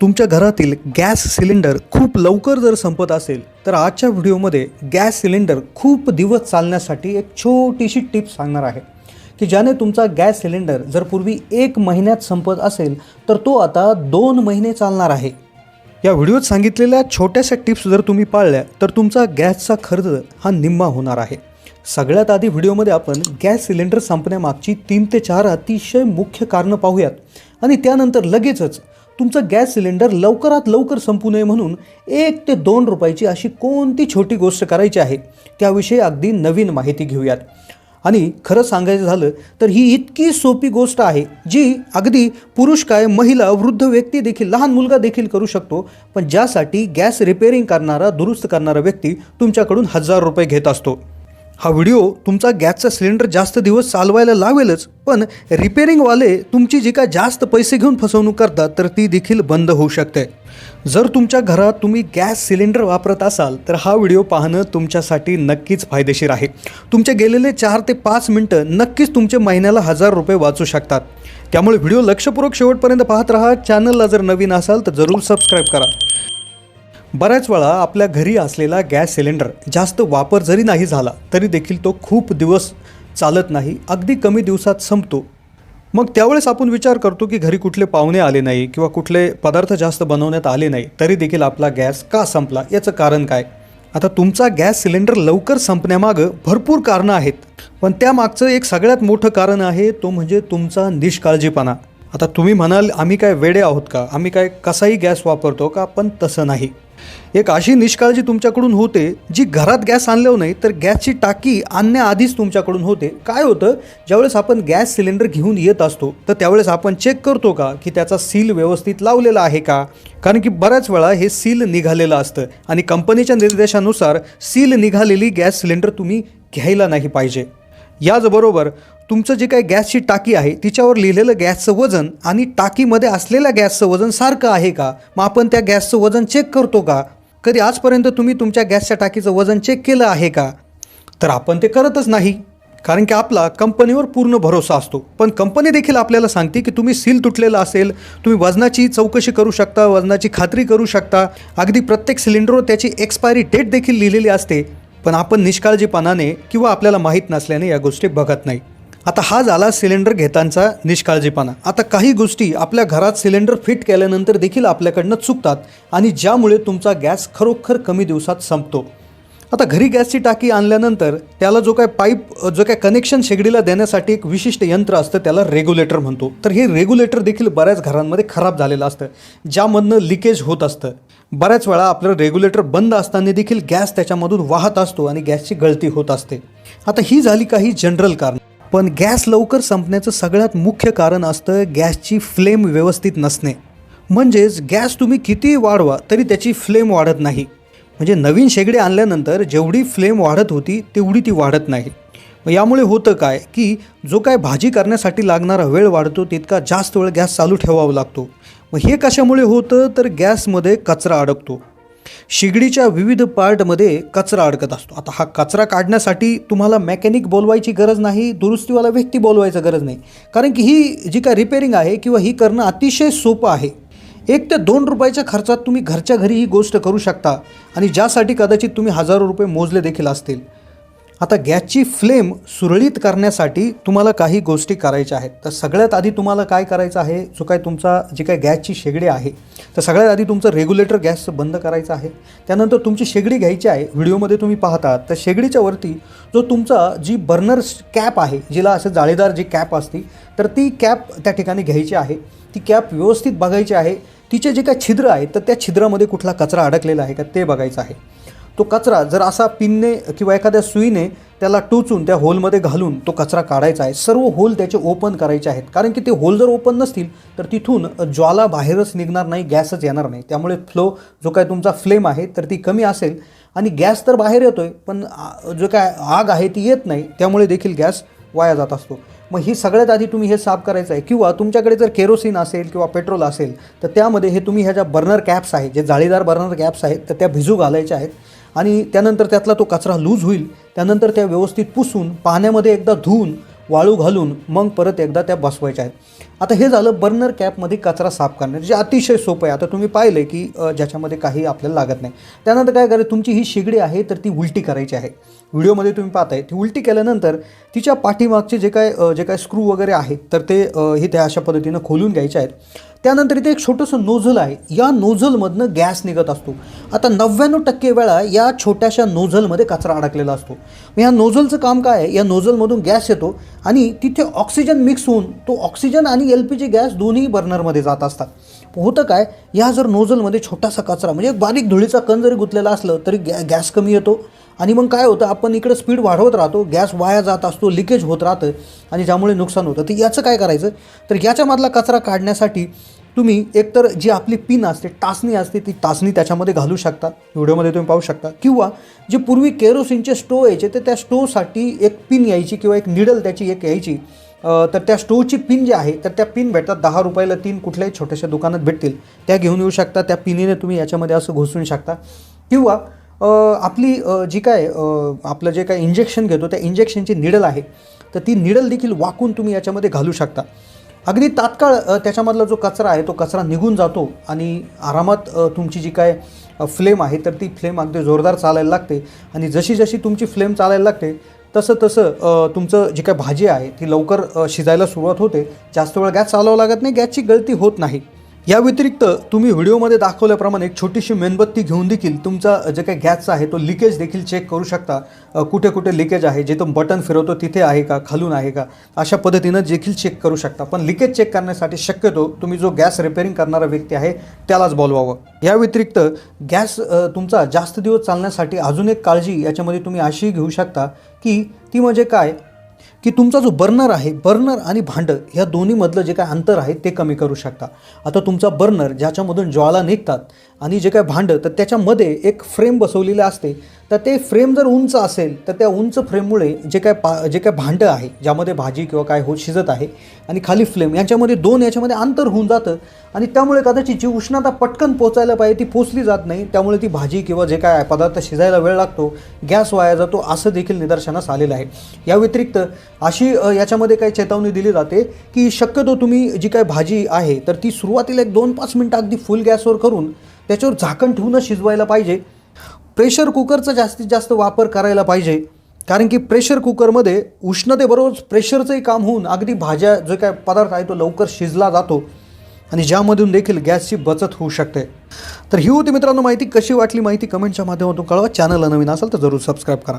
तुमच्या घरातील gas cylinder खूप लवकर जर संपत असेल तर आजच्या व्हिडिओमध्ये गॅस सिलेंडर खूप दिवस चालण्यासाठी एक छोटीशी टिप सांगणार आहे. की ज्याने तुमचा गॅस सिलेंडर जर पूर्वी एक महिन्यात संपत असेल तर तो आता दोन महिने चालणार आहे. या व्हिडिओत सांगितलेल्या छोट्याशा टिप्स जर तुम्ही पाळल्या तर तुमचा गॅसचा खर्च हा निम्मा होणार आहे. सगळ्यात आधी व्हिडिओमध्ये आपण गॅस सिलेंडर संपण्यामागची तीन ते चार अतिशय मुख्य कारणं पाहूयात. आणि त्यानंतर लगेचच तुमचं गॅस सिलेंडर लवकरात लवकर संपू नये म्हणून एक ते दोन रुपयाची अशी कोणती छोटी गोष्ट करायची आहे त्याविषयी अगदी नवीन माहिती घेऊयात. आणि खरं सांगायचं झालं तर ही इतकी सोपी गोष्ट आहे जी अगदी पुरुष काय महिला वृद्ध व्यक्ती देखील लहान मुलगा देखील करू शकतो पण ज्यासाठी गॅस रिपेअरिंग करणारा दुरुस्त करणारा व्यक्ती तुमच्याकडून हजार रुपये घेत असतो. हा व्हिडिओ तुमचा गॅसचा सिलेंडर जास्त दिवस चालवायला लावेलच पण रिपेरिंगवाले तुमची जी का जास्त पैसे घेऊन फसवणूक करतात तर ती देखील बंद होऊ शकते. जर तुमच्या घरात तुम्ही गॅस सिलेंडर वापरत असाल तर हा व्हिडिओ पाहणं तुमच्यासाठी नक्कीच फायदेशीर आहे. तुमचे गेलेले चार ते पाच मिनटं नक्कीच तुमचे महिन्याला हजार रुपये वाचू शकतात. त्यामुळे व्हिडिओ लक्षपूर्वक शेवटपर्यंत पाहत राहा. चॅनलला जर नवीन असाल तर जरूर सबस्क्राईब करा. बऱ्याच वेळा आपल्या घरी असलेला गॅस सिलेंडर जास्त वापर जरी नाही झाला तरी देखील तो खूप दिवस चालत नाही अगदी कमी दिवसात संपतो. मग त्यावेळेस आपण विचार करतो की घरी कुठले पाहुणे आले नाही किंवा कुठले पदार्थ जास्त बनवण्यात आले नाही तरी देखील आपला गॅस का संपला? याचं कारण काय? आता तुमचा गॅस सिलेंडर लवकर संपण्यामागं भरपूर कारणं आहेत. पण त्यामागचं एक सगळ्यात मोठं कारण आहे तो म्हणजे तुमचा निष्काळजीपणा. आता तुम्ही म्हणाल आम्ही काय वेडे आहोत का? आम्ही काय कसाही गॅस वापरतो का? पण तसं नाही. एक अशी निष्काळजी तुमच्याकडून होते जी घरात गॅस आणल्यावर नाही तर गॅसची टाकी आणण्याआधीच तुमच्याकडून होते. काय होतं? ज्यावेळेस आपण गॅस सिलेंडर घेऊन येत असतो तर त्यावेळेस आपण चेक करतो का की त्याचा सील व्यवस्थित लावलेला आहे का? कारण की बऱ्याच वेळा हे सील निघालेलं असतं आणि कंपनीच्या निर्देशानुसार सील निघालेली गॅस सिलेंडर तुम्ही घ्यायला नाही पाहिजे. याचबरोबर तुमचं जे काही गॅसची टाकी आहे तिच्यावर लिहिलेलं गॅसचं वजन आणि टाकीमध्ये असलेल्या गॅसचं वजन सारखं आहे का? मग आपण त्या गॅसचं वजन चेक करतो का? कधी आजपर्यंत तुम्ही तुमच्या गॅसच्या टाकीचं वजन चेक केलं आहे का? तर आपण ते करतच नाही. कारण की आपला कंपनीवर पूर्ण भरोसा असतो. पण कंपनी देखील आपल्याला सांगते की तुम्ही सील तुटलेलं असेल तुम्ही वजनाची चौकशी करू शकता वजनाची खात्री करू शकता. अगदी प्रत्येक सिलेंडरवर त्याची एक्सपायरी डेट देखील लिहिलेली असते. पण आपण निष्काळजीपणाने किंवा आपल्याला माहीत नसल्याने या गोष्टी बघत नाही. आता हा झाला सिलेंडर घेतांचा निष्काळजीपणा. आता काही गोष्टी आपल्या घरात सिलेंडर फिट केल्यानंतर देखील आपल्याकडनं चुकतात आणि ज्यामुळे तुमचा गॅस खरोखर कमी दिवसात संपतो. आता घरी गॅसची टाकी आणल्यानंतर त्याला जो काय पाईप जो काय कनेक्शन शेगडीला देण्यासाठी एक विशिष्ट यंत्र असतं त्याला रेग्युलेटर म्हणतो. तर हे रेग्युलेटर देखील बऱ्याच घरांमध्ये खराब झालेलं असतं ज्यामधनं लिकेज होत असतं. बऱ्याच वेळा आपलं रेग्युलेटर बंद असताना देखील गॅस त्याच्यामधून वाहत असतो आणि गॅसची गळती होत असते. आता ही झाली काही जनरल कारण. पण गॅस लवकर संपण्याचं सगळ्यात मुख्य कारण असतं गॅसची फ्लेम व्यवस्थित नसणे. म्हणजेच गॅस तुम्ही कितीही वाढवा तरी त्याची फ्लेम वाढत नाही. म्हणजे नवीन शेगडी आणल्यानंतर जेवढी फ्लेम वाढत होती तेवढी ती वाढत नाही. मग यामुळे होतं काय की जो काय भाजी करण्यासाठी लागणारा वेळ वाढतो तितका जास्त वेळ गॅस चालू ठेवावा लागतो. मग हे कशामुळे होतं? तर गॅसमध्ये कचरा अडकतो. शिगडीच्या विविध पार्टमध्ये कचरा अडकत असतो. आता हा कचरा काढण्यासाठी तुम्हाला मेकॅनिक बोलवायची गरज नाही दुरुस्तीवाला व्यक्ती बोलवायचं गरज नाही. कारण की ही जी काय रिपेअरिंग आहे किंवा ही करणं अतिशय सोपं आहे. एक ते दोन रुपयाच्या खर्चात तुम्ही घरच्या घरी ही गोष्ट करू शकता आणि ज्यासाठी कदाचित तुम्ही हजारो रुपये मोजले देखील असतील. आता गॅसची फ्लेम सुरळीत करण्यासाठी तुम्हाला काही गोष्टी करायच्या आहेत. तर सगळ्यात आधी तुम्हाला काय करायचं आहे? जो काय तुमचा जी काय गॅसची शेगडी आहे तर सगळ्यात आधी तुमचं रेग्युलेटर गॅस बंद करायचं आहे. त्यानंतर तुमची शेगडी घ्यायची आहे. व्हिडिओमध्ये तुम्ही पाहता तर शेगडीच्या वरती जो तुमचा जी बर्नर कॅप आहे जिला असं जाळीदार जी कॅप असते तर ती कॅप त्या ठिकाणी घ्यायची आहे. ती कॅप व्यवस्थित बघायची आहे. तिचे जे काय छिद्र आहे तर त्या छिद्रामध्ये कुठला कचरा अडकलेला आहे का ते बघायचं आहे. तो कचरा जर असा पिनने किंवा एखाद्या सुईने त्याला टोचून त्या होलमध्ये घालून तो कचरा काढायचा आहे सर्व होल त्याचे ओपन करायचे आहेत. कारण की ते होल जर ओपन नसतील तर तिथून ज्वाला बाहेरच निघणार नाही गॅसच येणार नाही. त्यामुळे फ्लो जो काय तुमचा फ्लेम आहे तर ती कमी असेल. आणि गॅस तर बाहेर येतो आहे पण जो काय आग आहे ती येत नाही. त्यामुळे देखील गॅस वाया जात असतो. मग ही सगळ्यात आधी तुम्ही हे साफ करायचं आहे. किंवा तुमच्याकडे जर केरोसिन असेल किंवा पेट्रोल असेल तर त्यामध्ये हे तुम्ही ह्या ज्या बर्नर कॅप्स आहेत जे जाळीदार बर्नर कॅप्स आहेत तर त्या भिजू घालायच्या आहेत. आणि त्यानंतर त्यातला तो कचरा लूज होईल. त्यानंतर त्या व्यवस्थित पुसून पाण्यामध्ये एकदा धुवून वाळू घालून मग परत एकदा त्या बसवायच्या आहेत. आता हे झालं बर्नर कॅपमध्ये कचरा साफ करणे जे अतिशय सोपं आहे. आता तुम्ही पाहिलं की ज्याच्यामध्ये काही आपल्याला लागत नाही. त्यानंतर काय करायचं? तुमची ही शेगडी आहे तर ती उलटी करायची आहे. व्हिडिओमध्ये तुम्ही पाहताय. ती उलटी केल्यानंतर तिच्या पाठीमागचे जे काय जे काय स्क्रू वगैरे आहेत तर ते हे त्या अशा पद्धतीनं खोलून घ्यायचे आहेत. त्यानंतर इथे एक छोटंसं नोझल आहे. या नोझलमधनं गॅस निघत असतो. आता नव्याण्णव टक्के वेळा या छोट्याशा नोझलमध्ये कचरा अडकलेला असतो. मग या नोझलचं काम काय आहे? या नोझलमधून गॅस येतो आणि तिथे ऑक्सिजन मिक्स होऊन तो ऑक्सिजन आणि एल पी जी गॅस दोन्ही बर्नरमध्ये जात असतात. होतं काय? या जर नोझलमध्ये छोटासा कचरा म्हणजे एक बारीक धुळीचा कण जरी गुंतलेला असलं तरी गॅ गॅस कमी येतो. आणि मग काय होतं आपण इकडं स्पीड वाढवत राहतो गॅस वाया जात असतो लिकेज होत राहतं आणि ज्यामुळे नुकसान होतं. तर याचं काय करायचं? तर याच्यामधला कचरा काढण्यासाठी तुम्ही एकतर जी आपली पिन असते टाचणी असते ती टाचणी त्याच्यामध्ये घालू शकता. व्हिडिओमध्ये तुम्ही पाहू शकता. किंवा जे पूर्वी केरोसिनचे स्टो यायचे तर त्या स्टोसाठी एक पिन यायची किंवा एक निडल त्याची एक यायची. तर त्या स्टोवची पिन जी आहे तर त्या पिन भेटतात दहा रुपयाला तीन कुठल्याही छोट्याशा दुकानात भेटतील. त्या घेऊन येऊ शकता त्या पिनीने तुम्ही याच्यामध्ये असं घुसवून शकता. किंवा आपली जी काय आपलं जे काय इंजेक्शन घेतो त्या इंजेक्शनची निडल आहे. तर ती निडल देखील वाकून तुम्ही याच्यामध्ये घालू शकता. अगदी तात्काळ त्याच्यामधला जो कचरा आहे तो कचरा निघून जातो आणि आरामात तुमची जी काय फ्लेम आहे तर ती फ्लेम अगदी जोरदार चालायला लागते. आणि जशी जशी तुमची फ्लेम चालायला लागते तसं तसं तुमचं जी काय भाजी आहे ती लवकर शिजायला सुरुवात होते. जास्त वेळ गॅस चालवावं लागत नाही गॅसची गळती होत नाही. या व्यतिरिक्त तुम्ही व्हिडिओमध्ये दाखवल्याप्रमाणे एक छोटीशी मेणबत्ती घेऊन देखील तुमचा जे काही गॅसचा आहे तो लिकेज देखील चेक करू शकता. कुठे कुठे लिकेज आहे जे तो बटन फिरवतो तिथे आहे का खालून आहे का अशा पद्धतीनं देखील चेक करू शकता. पण लिकेज चेक करण्यासाठी शक्यतो तुम्ही जो गॅस रिपेअरिंग करणारा व्यक्ती आहे त्यालाच बोलवावं या व्यतिरिक्त गॅस तुमचा जास्त दिवस चालण्यासाठी अजून एक काळजी याच्यामध्ये तुम्ही अशी घेऊ शकता की ती म्हणजे काय? की तुमचा जो बर्नर आहे बर्नर आणि भांडं ह्या दोन्हीमधलं जे काय अंतर आहे ते कमी करू शकता. आता तुमचा बर्नर ज्याच्यामधून ज्वाला निघतात आणि जे काय भांडं तर त्याच्यामध्ये एक फ्रेम बसवलेलं असते. तर ते फ्रेम जर उंच असेल तर त्या उंच फ्रेममुळे जे काय पा जे काय भांडं आहे ज्यामध्ये भाजी किंवा काय होत शिजत आहे आणि खाली फ्लेम यांच्यामध्ये दोन याच्यामध्ये अंतर होऊन जातं. आणि त्यामुळे कदाचित जी उष्णता पटकन पोचायला पाहिजे ती पोचली जात नाही. त्यामुळे ती भाजी किंवा जे काय पदार्थ शिजायला वेळ लागतो गॅस वाया जातो असं देखील निदर्शनास आलेलं आहे. या व्यतिरिक्त अशी याच्यामध्ये काही चेतावणी दिली जाते की शक्यतो तुम्ही जी काय भाजी आहे तर ती सुरुवातीला एक दोन पाच मिनटं अगदी फुल गॅसवर करून त्याच्यावर झाकण ठेवूनच शिजवायला पाहिजे. प्रेशर कुकरचा जास्तीत जास्त वापर करायला पाहिजे. कारण की प्रेशर कुकरमध्ये उष्णतेबरोबर प्रेशरचंही काम होऊन अगदी भाज्या जो काय पदार्थ आहे तो लवकर शिजला जातो. आणि ज्यामधून देखील गॅसची बचत होऊ शकते. तर ही होती मित्रांनो माहिती. कशी वाटली माहिती कमेंटच्या माध्यमातून कळवा. चॅनलला नवीन असाल तर जरूर सबस्क्राईब करा.